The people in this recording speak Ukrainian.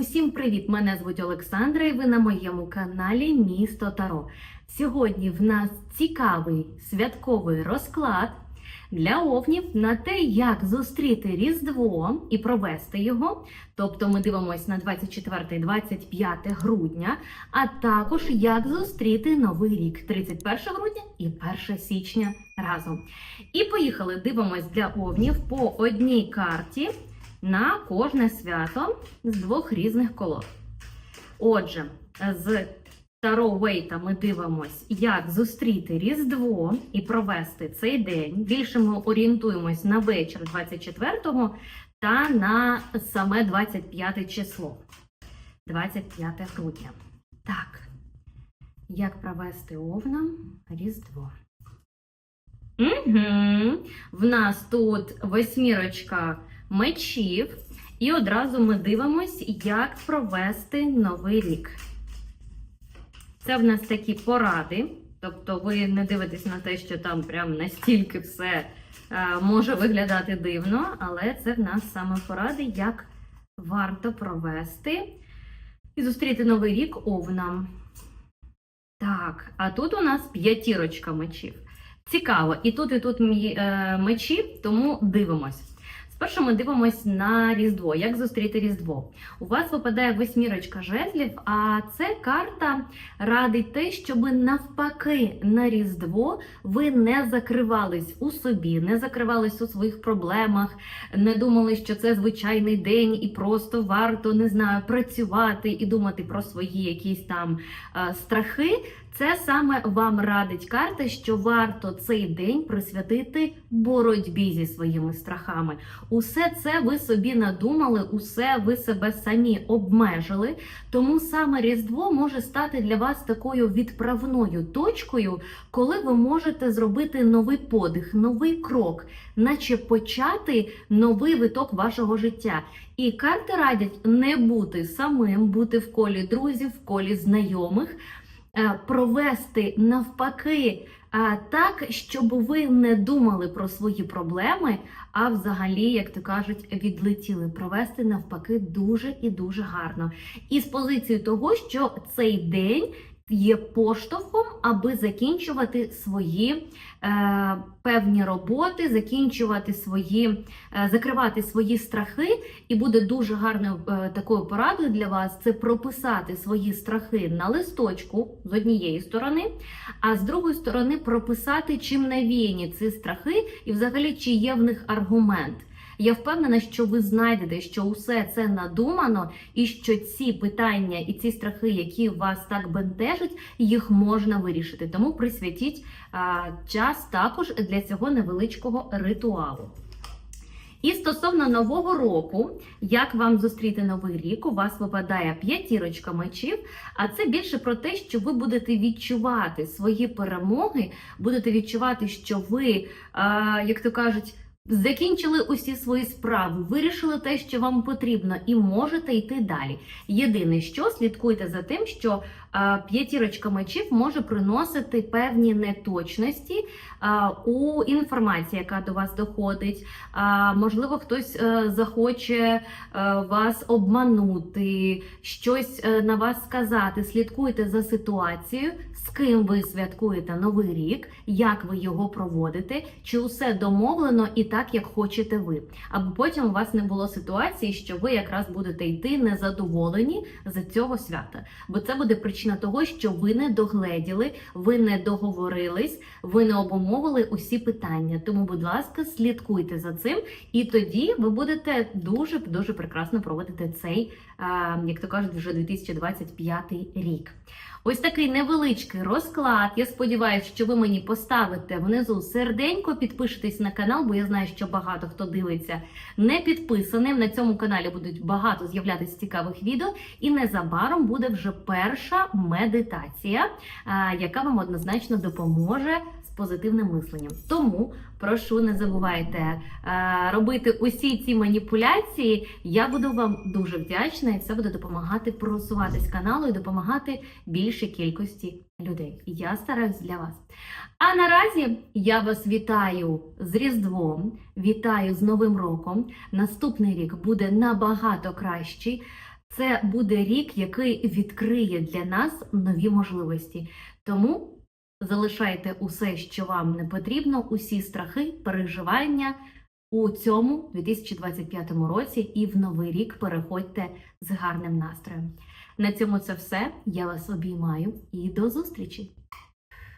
Усім привіт! Мене звуть Олександра і ви на моєму каналі Місто Таро. Сьогодні в нас цікавий святковий розклад для овнів на те, як зустріти Різдво і провести його. Тобто ми дивимося на 24-25 грудня, а також як зустріти Новий рік 31 грудня і 1 січня разом. І поїхали, дивимось для овнів по одній карті на кожне свято з двох різних колод. Отже, з Таро Вейта ми дивимось, як зустріти Різдво і провести цей день. Більше ми орієнтуємось на вечір 24-го та на саме 25 число. 25 грудня. Так, як провести овнам Різдво? Угу. В нас тут восьмірочка мечів, і одразу ми дивимось, як провести новий рік. Це в нас такі поради. Тобто ви не дивитесь на те, що там прям настільки все е, може виглядати дивно, але це в нас саме поради, як варто провести і зустріти новий рік овнам. Так, а тут у нас п'ятірочка мечів. Цікаво, і тут, і тут е, мечі, тому дивимось. Спершу ми дивимось на Різдво. Як зустріти Різдво? У вас випадає восьмірочка жезлів, а це карта радить те, щоб навпаки на Різдво ви не закривались у собі, не закривались у своїх проблемах, не думали, що це звичайний день і просто варто не знаю працювати і думати про свої якісь там е, страхи. Це саме вам радить карта, що варто цей день присвятити боротьбі зі своїми страхами. Усе це ви собі надумали, усе ви себе самі обмежили. Тому саме Різдво може стати для вас такою відправною точкою, коли ви можете зробити новий подих, новий крок, наче почати новий виток вашого життя. І карти радять не бути самим, бути в колі друзів, в колі знайомих. Е, Провести навпаки е, так, щоб ви не думали про свої проблеми, а взагалі, як то кажуть, відлетіли. Провести навпаки дуже і дуже гарно. І з позиції того, що цей день є поштовхом, аби закінчувати свої е, певні роботи, закінчувати свої, е, закривати свої страхи. І буде дуже гарною е, такою порадою для вас це прописати свої страхи на листочку з однієї сторони, а з другої сторони прописати, чим навіяні ці страхи, і взагалі чи є в них аргумент. Я впевнена, що ви знайдете, що усе це надумано, і що ці питання і ці страхи, які вас так бентежать, їх можна вирішити. Тому присвятіть а, час також для цього невеличкого ритуалу. І стосовно нового року, як вам зустріти новий рік, у вас випадає п'ятірочка мечів, а це більше про те, що ви будете відчувати свої перемоги, будете відчувати, що ви, а, як то кажуть, Закінчили усі свої справи, вирішили те, що вам потрібно, і можете йти далі. Єдине, що слідкуйте за тим, що п'ятірочка мечів може приносити певні неточності у інформації, яка до вас доходить. Можливо, хтось е, захоче е, вас обманути, щось е, на вас сказати. Слідкуйте за ситуацією, з ким ви святкуєте новий рік, як ви його проводите, чи усе домовлено і так, як хочете ви. Аби потім у вас не було ситуації, що ви якраз будете йти незадоволені з цього свята. Бо це буде причина того, що ви не догледіли, ви не договорились, ви не обумовили усі питання. Тому, будь ласка, слідкуйте за цим, і тоді ви будете дуже дуже прекрасно проводити цей, е, як то кажуть, вже 2025 рік. Ось такий невеличкий розклад. Я сподіваюся, що ви мені поставите внизу серденько, підпишетесь на канал, бо я знаю, що багато хто дивиться не підписаним. На цьому каналі будуть багато з'являтися цікавих відео, і незабаром буде вже перша медитація, яка вам однозначно допоможе з позитивним мисленням. Тому прошу, не забувайте робити усі ці маніпуляції. Я буду вам дуже вдячна, і це буде допомагати просуватись каналу і допомагати більшій кількості людей. Я стараюсь для вас. А наразі я вас вітаю з Різдвом, вітаю з Новим роком. Наступний рік буде набагато кращий. Це буде рік, який відкриє для нас нові можливості. Тому залишайте усе, що вам не потрібно, усі страхи, переживання у цьому 2025 році і в новий рік переходьте з гарним настроєм. На цьому це все. Я вас обіймаю і до зустрічі!